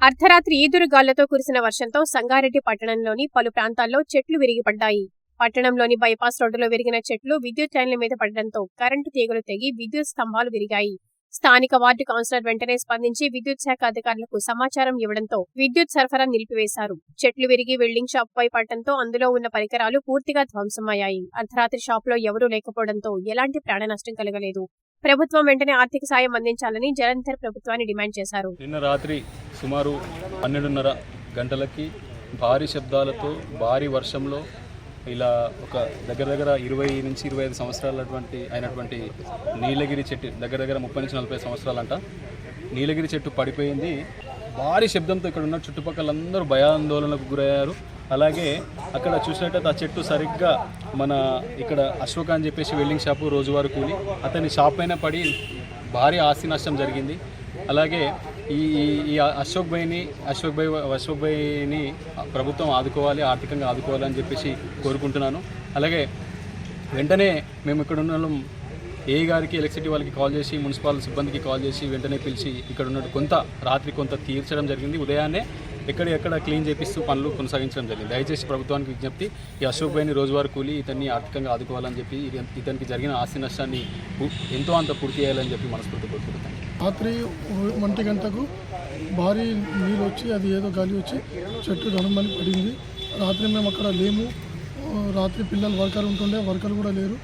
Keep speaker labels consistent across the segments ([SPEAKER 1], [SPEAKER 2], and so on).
[SPEAKER 1] అర్ధరాత్రి ఈదురుగాళ్ళతో కురిసిన వర్షంతో సంగారెడ్డి పట్టణంలోని పలు ప్రాంతాల్లో చెట్లు విరిగిపడ్డాయి. పట్టణంలోని బైపాస్ రోడ్డులో విరిగిన చెట్లు విద్యుత్ లైన్ల మీద పడడంతో కరెంటు తీగలు తెగి విద్యుత్ స్తంభాలు విరిగాయి. స్థానిక వార్డు కౌన్సిలర్ వెంటనే స్పందించి విద్యుత్ శాఖ అధికారులకు సమాచారం ఇవ్వడంతో విద్యుత్ సరఫరా నిలిపివేశారు. చెట్లు విరిగి వెల్డింగ్ షాప్ పై పడటంతో అందులో ఉన్న పరికరాలు పూర్తిగా ధ్వంసమయ్యాయి. అర్ధరాత్రి షాప్లో ఎవరూ లేకపోవడంతో ఎలాంటి ప్రాణ నష్టం కలగలేదు. ప్రభుత్వం వెంటనే ఆర్థిక సాయం అందించాలని జలంధర్ ప్రభుత్వాన్ని డిమాండ్ చేశారు.
[SPEAKER 2] నిన్న రాత్రి సుమారు పన్నెండున్నర గంటలకి భారీ శబ్దాలతో భారీ వర్షంలో ఇలా ఒక దగ్గర దగ్గర ఇరవై నుంచి ఇరవై ఐదు సంవత్సరాలటువంటి అయినటువంటి నీలగిరి చెట్టు దగ్గర దగ్గర ముప్పై నుంచి నలభై సంవత్సరాలంట. నీలగిరి చెట్టు పడిపోయింది. భారీ శబ్దంతో ఇక్కడ ఉన్న చుట్టుపక్కల అందరూ భయాందోళనకు గురయ్యారు. అలాగే అక్కడ చూసినట్టయితే ఆ చెట్టు సరిగ్గా మన ఇక్కడ అశోక్ అని చెప్పేసి వెల్డింగ్ షాపు రోజువారు కూలి అతని షాప్ పైన పడి భారీ ఆస్తి నష్టం జరిగింది. అలాగే ఈ ఈ- అశోక్ భాయ్ని అశోక్ భాయ్ అశోక్ భాయ్ని ప్రభుత్వం ఆదుకోవాలి ఆర్థికంగా ఆదుకోవాలి అని చెప్పేసి కోరుకుంటున్నాను. అలాగే వెంటనే మేము ఇక్కడ ఉన్న ఏ గారికి ఎలక్ట్రిసిటీ వాళ్ళకి కాల్ చేసి మున్సిపల్ సిబ్బందికి కాల్ చేసి వెంటనే పిలిచి ఇక్కడ ఉన్నట్టు కొంత రాత్రి కొంత తీర్చడం జరిగింది. ఉదయాన్నే ఎక్కడెక్కడ క్లీన్ చేపిస్తూ పనులు కొనసాగించడం జరిగింది. దయచేసి ప్రభుత్వానికి విజ్ఞప్తి ఈ అశోక్ భాయ్ని రోజువారీ కూలి ఇతన్ని ఆర్థికంగా ఆదుకోవాలని చెప్పి ఇతనికి జరిగిన ఆస్తి నష్టాన్ని ఎంతో అంత పూర్తి చేయాలని చెప్పి మనస్ఫూర్తి కోరుకుంటున్నాను.
[SPEAKER 3] రాత్రి ఒంటి గంటకు భారీ నీళ్ళు వచ్చి అది ఏదో గాలి వచ్చి చెట్టు ధనమని పడింది. రాత్రి మేము అక్కడ లేము. రాత్రి పిల్లలు వర్కర్ ఉంటుండే వర్కర్ కూడా లేరు.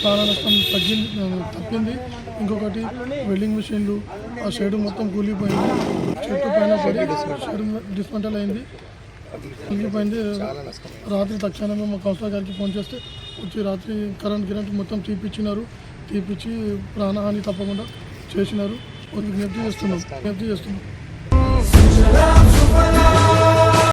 [SPEAKER 3] ప్రాణ నష్టం తగ్గింది తప్పింది. ఇంకొకటి వెల్డింగ్ మిషన్లు ఆ షెడ్ మొత్తం కూలిపోయింది. చెట్టు పైన పడి షెడ్ డిస్మంటల్. అయింది. కూలిపోయింది. రాత్రి తక్షణమే మా కౌన్సిలర్ గారికి ఫోన్ చేస్తే వచ్చి రాత్రి కరెంట్ గిరెంట్ మొత్తం తీపిచ్చినారు. తీపిచ్చి ప్రాణహాని తప్పకుండా చేసినారు. విజ్ఞప్తి చేస్తున్నాం. విజ్ఞప్తి చేస్తున్నాం.